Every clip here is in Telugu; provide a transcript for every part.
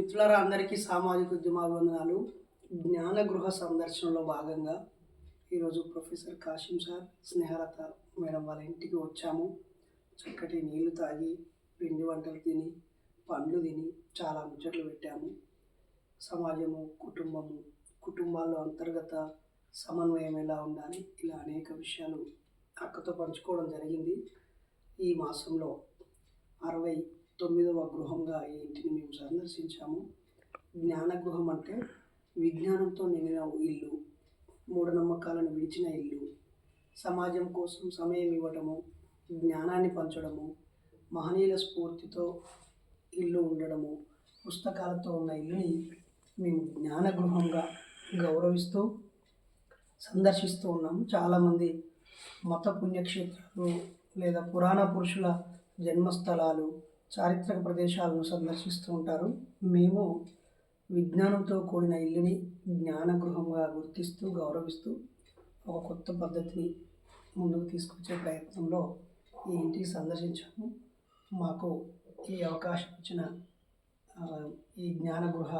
మిత్రులారా అందరికీ సామాజిక ఉద్యమాభివందనాలు. జ్ఞాన గృహ సందర్శనలో భాగంగా ఈరోజు professor Kasim sir Snehalatha madam వాళ్ళ ఇంటికి వచ్చాము. చక్కటి నీళ్ళు తాగి పిండి వంటలు తిని పండ్లు తిని చాలా ముచ్చట్లు పెట్టాము. సమాజము కుటుంబము కుటుంబాల్లో అంతర్గత సమన్వయం ఎలా ఉండాలి ఇలా అనేక విషయాలు అక్కతో పంచుకోవడం జరిగింది. ఈ మాసంలో అరవై తొమ్మిదవ గృహంగా ఈ ఇంటిని మేము సందర్శించాము. జ్ఞాన గృహం అంటే విజ్ఞానంతో నిండిన ఇల్లు మూఢనమ్మకాలను విడిచిన ఇల్లు సమాజం కోసం సమయం ఇవ్వటము జ్ఞానాన్ని పంచడము మహనీయుల స్ఫూర్తితో ఇల్లు ఉండడము పుస్తకాలతో ఉన్న ఇల్లుని మేము జ్ఞాన గృహంగా గౌరవిస్తూ సందర్శిస్తూ ఉన్నాము. చాలామంది మత పుణ్యక్షేత్రాలు లేదా పురాణ పురుషుల జన్మస్థలాలు చారిత్రక ప్రదేశాలను సందర్శిస్తూ ఉంటారు. మేము విజ్ఞానంతో కూడిన ఇల్లుని జ్ఞాన గృహంగా గుర్తిస్తూ గౌరవిస్తూ ఒక కొత్త పద్ధతిని ముందుకు తీసుకొచ్చే ప్రయత్నంలో ఈ ఇంటికి సందర్శించాము. మాకు ఈ అవకాశం ఇచ్చిన ఈ జ్ఞాన గృహ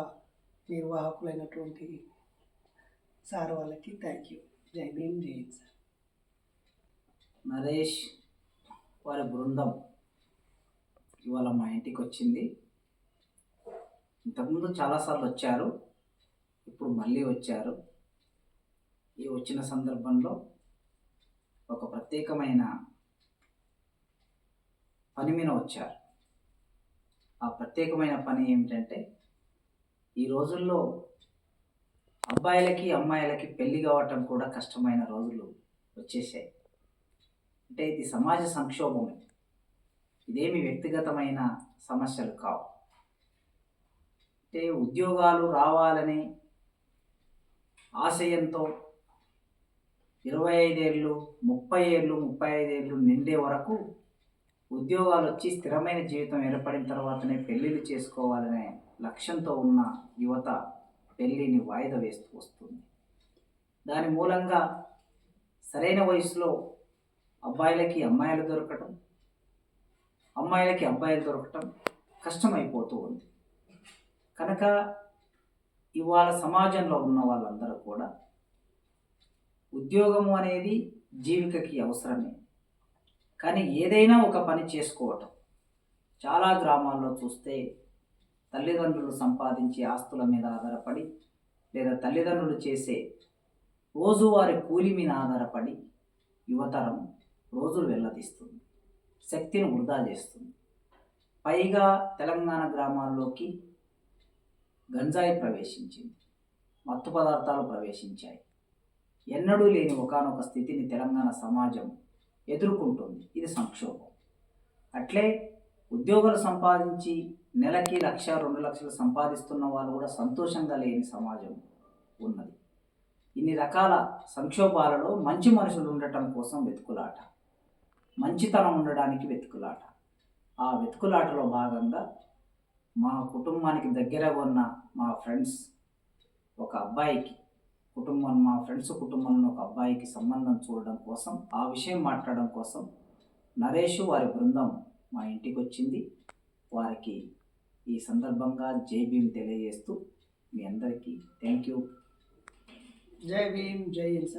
నిర్వాహకులైనటువంటి సార్ వాళ్ళకి థ్యాంక్ యూ జై భీమ్ జై సార్. నరేష్ వారి బృందం. ఇవాళ మా ఇంటికి వచ్చింది. ఇంతకుముందు చాలాసార్లు వచ్చారు. ఇప్పుడు మళ్ళీ వచ్చారు. ఈ వచ్చిన సందర్భంలో ఒక ప్రత్యేకమైన పని మీద వచ్చారు. ఆ ప్రత్యేకమైన పని ఏమిటంటే ఈ రోజుల్లో అబ్బాయిలకి అమ్మాయిలకి పెళ్ళి కావటం కూడా కష్టమైన రోజులు వచ్చేసాయి అంటే ఇది సమాజ సంక్షోభమే. ఇదేమి వ్యక్తిగతమైన సమస్యలు కావు. అంటే ఉద్యోగాలు రావాలని ఆశయంతో ఇరవై ఐదేళ్ళు ముప్పై ఏళ్ళు ముప్పై ఐదేళ్ళు నిండే వరకు ఉద్యోగాలు వచ్చి స్థిరమైన జీవితం ఏర్పడిన తర్వాతనే పెళ్ళిళ్ళు చేసుకోవాలనే లక్ష్యంతో ఉన్న యువత పెళ్ళిని వాయిదా వేస్తూ వస్తుంది. దాని మూలంగా సరైన వయసులో అబ్బాయిలకి అమ్మాయిలు దొరకటం అమ్మాయిలకి అబ్బాయిలు దొరకటం కష్టమైపోతూ ఉంది. కనుక ఇవాళ సమాజంలో ఉన్న వాళ్ళందరూ కూడా ఉద్యోగము అనేది జీవికకి అవసరమే. కానీ ఏదైనా ఒక పని చేసుకోవటం. చాలా గ్రామాల్లో చూస్తే తల్లిదండ్రులు సంపాదించే ఆస్తుల మీద ఆధారపడి లేదా తల్లిదండ్రులు చేసే రోజువారి కూలి మీద ఆధారపడి యువతరం రోజులు వెళ్ళదీస్తుంది శక్తిని వృధా చేస్తుంది. పైగా తెలంగాణ గ్రామాల్లోకి గంజాయి ప్రవేశించింది. మత్తు పదార్థాలు ప్రవేశించాయి. ఎన్నడూ లేని ఒకానొక స్థితిని తెలంగాణ సమాజం ఎదుర్కొంటుంది. ఇది సంక్షోభం. అట్లే ఉద్యోగాలు సంపాదించి నెలకి లక్ష రెండు లక్షలు సంపాదిస్తున్న వాళ్ళు కూడా సంతోషంగా లేని సమాజం ఉన్నది. ఇన్ని రకాల సంక్షోభాలలో మంచి మనుషులు ఉండటం కోసం వెతుకులాట. మంచితనం ఉండడానికి వెతుకులాట. ఆ వెతుకులాటలో భాగంగా మా కుటుంబానికి దగ్గర ఉన్న మా ఫ్రెండ్స్ ఒక అబ్బాయికి కుటుంబం మా ఫ్రెండ్స్ కుటుంబంలో ఒక అబ్బాయికి సంబంధం చూడడం కోసం ఆ విషయం మాట్లాడడం కోసం నరేష్ వారి బృందం మా ఇంటికి వచ్చింది వారికి ఈ సందర్భంగా జై భీమ్ తెలియజేస్తూ మీ అందరికీ థ్యాంక్ యూ. జై భీమ్ జై హింద్